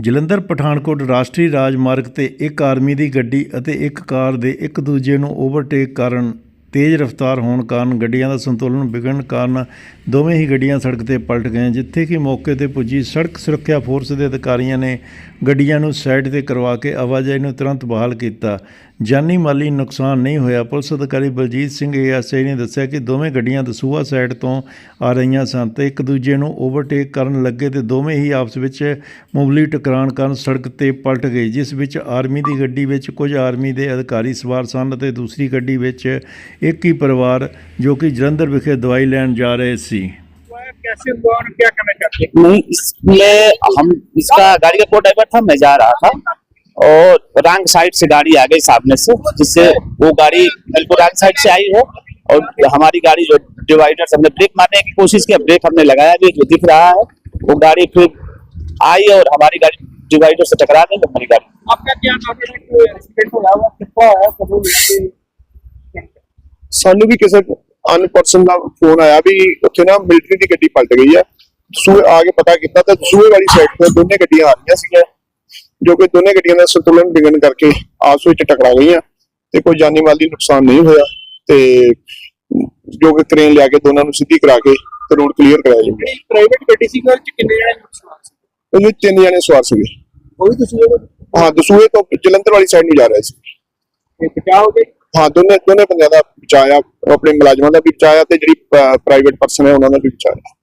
ਜਲੰਧਰ ਪਠਾਨਕੋਟ ਰਾਸ਼ਟਰੀ ਰਾਜਮਾਰਗ ਤੇ ਇੱਕ ਆਰਮੀ ਦੀ ਗੱਡੀ ਅਤੇ ਇੱਕ ਕਾਰ ਦੇ ਇੱਕ ਦੂਜੇ ਨੂੰ ਓਵਰਟੇਕ ਕਰਨ ਤੇਜ਼ ਰਫ਼ਤਾਰ ਹੋਣ ਕਾਰਨ ਗੱਡੀਆਂ ਦਾ ਸੰਤੁਲਨ ਵਿਗੜਨ ਕਾਰਨ ਦੋਵੇਂ ਹੀ ਗੱਡੀਆਂ ਸੜਕ ਤੇ ਪਲਟ ਗਈਆਂ, ਜਿੱਥੇ ਕਿ ਮੌਕੇ ਤੇ ਪੁੱਜੀ ਸੜਕ ਸੁਰੱਖਿਆ ਫੋਰਸ ਦੇ ਅਧਿਕਾਰੀਆਂ ਨੇ ਗੱਡੀਆਂ ਨੂੰ ਸਾਈਡ ਤੇ ਕਰਵਾ ਕੇ ਆਵਾਜਾਈ ਨੂੰ ਤੁਰੰਤ ਬਹਾਲ ਕੀਤਾ। ਜਾਨੀ ਮਾਲੀ ਨੁਕਸਾਨ ਨਹੀਂ ਹੋਇਆ। ਪੁਲਿਸ ਅਧਿਕਾਰੀ ਬਲਜੀਤ ਸਿੰਘ ਏਐਸਆਈ ਨੇ ਦੱਸਿਆ ਕਿ ਦੋਵੇਂ ਗੱਡੀਆਂ ਦਸੂਹਾ ਸਾਈਡ ਤੋਂ ਆ ਰਹੀਆਂ ਸਨ ਤੇ ਇੱਕ ਦੂਜੇ ਨੂੰ ਓਵਰਟੇਕ ਕਰਨ ਲੱਗੇ ਤੇ ਦੋਵੇਂ ਹੀ ਆਪਸ ਵਿੱਚ ਮੁਬਲੀ ਟਕਰਾਣ ਕਾਰਨ ਸੜਕ ਤੇ ਪਲਟ ਗਈ ਜਿਸ ਵਿੱਚ ਆਰਮੀ ਦੀ ਗੱਡੀ ਵਿੱਚ ਕੁਝ ਆਰਮੀ ਦੇ ਅਧਿਕਾਰੀ ਸਵਾਰ ਸਨ ਅਤੇ ਦੂਸਰੀ ਗੱਡੀ ਵਿੱਚ ਇੱਕ ਹੀ ਪਰਿਵਾਰ ਜੋ ਕਿ ਜਲੰਧਰ ਵਿਖੇ ਦਵਾਈ ਲੈਣ ਜਾ ਰਹੇ ਸੀ कैसे हुआ और क्या करना चाहते हैं नहीं इसमें हम इसका गाड़ी का को ड्राइवर था मैं जा रहा था और रंग साइड से गाड़ी आ गई सामने से जिससे वो गाड़ी बिल्कुल रंग साइड से आई है और हमारी गाड़ी जो डिवाइडर से हमने ब्रेक मारने की कोशिश की ब्रेक हमने लगाया भी जो दिख रहा है वो गाड़ी फिर आई और हमारी गाड़ी डिवाइडर से टकरा गई हमारी गाड़ी आपका क्या ਸਾਨੂੰ ਵੀ ਕਿਸੇ ਅਨ ਪਰਸਨ ਦਾ ਫੋਨ ਆਇਆ ਵੀ ਉੱਥੇ ਨਾ ਮਿਲਟਰੀ ਦੀ ਗੱਡੀ ਪਲਟ ਗਈ ਹੈ। ਸੂਏ ਆ ਕੇ ਪਤਾ ਕੀਤਾ ਤਾਂ ਸੂਏ ਵਾਲੀ ਸਾਈਡ ਤੋਂ ਦੋਨੇ ਗੱਡੀਆਂ ਆ ਰਹੀਆਂ ਸੀਗੀਆਂ ਜੋ ਕਿ ਦੋਨੇ ਗੱਡੀਆਂ ਦਾ ਸੰਤੁਲਨ ਵਿਗੜਨ ਕਰਕੇ ਆਪਸ ਵਿੱਚ ਟਕਰਾ ਗਈਆਂ ਤੇ ਕੋਈ ਜਾਨੀ ਮਾਲੀ ਨੁਕਸਾਨ ਨਹੀਂ ਹੋਇਆ ਤੇ ਜੋ ਕਿ ਕ੍ਰੇਨ ਲਿਆ ਕੇ ਦੋਨਾਂ ਨੂੰ ਸਿੱਧੀ ਕਰਾ ਕੇ ਤੇ ਰੋਡ ਕਲੀਅਰ ਕਰਾਇਆ ਜੀ ਪ੍ਰਾਈਵੇਟ ਗੱਡੀ ਸੀ ਘਰ ਚ ਕਿੰਨੇ ਜਣੇ ਨੁਕਸਾਨ ਸੀ? ਉਹਦੇ ਤਿੰਨ ਜਣੇ ਸਵਾਰ ਸੀਗੇ। ਉਹ ਵੀ ਤੁਸੀਂ ਉਹ ਹਾਂ ਦਸੂਏ ਤੋਂ ਜਲੰਧਰ ਵਾਲੀ ਸਾਈਡ ਨੂੰ ਜਾ ਰਹੇ ਸੀ। ਹੋ ਗਏ? ਹਾਂ, ਦੋਨੇ ਦੋਨੇ ਬੰਦਿਆਂ ਦਾ ਬਚਾਇਆ ਆਪਣੇ ਮੁਲਾਜ਼ਮਾਂ ਦਾ ਵੀ ਬਚਾਇਆ ਤੇ ਜਿਹੜੀ ਪ੍ਰਾਈਵੇਟ ਪਰਸਨ ਹੈ, ਉਹਨਾਂ ਦਾ ਵੀ ਬਚਾਇਆ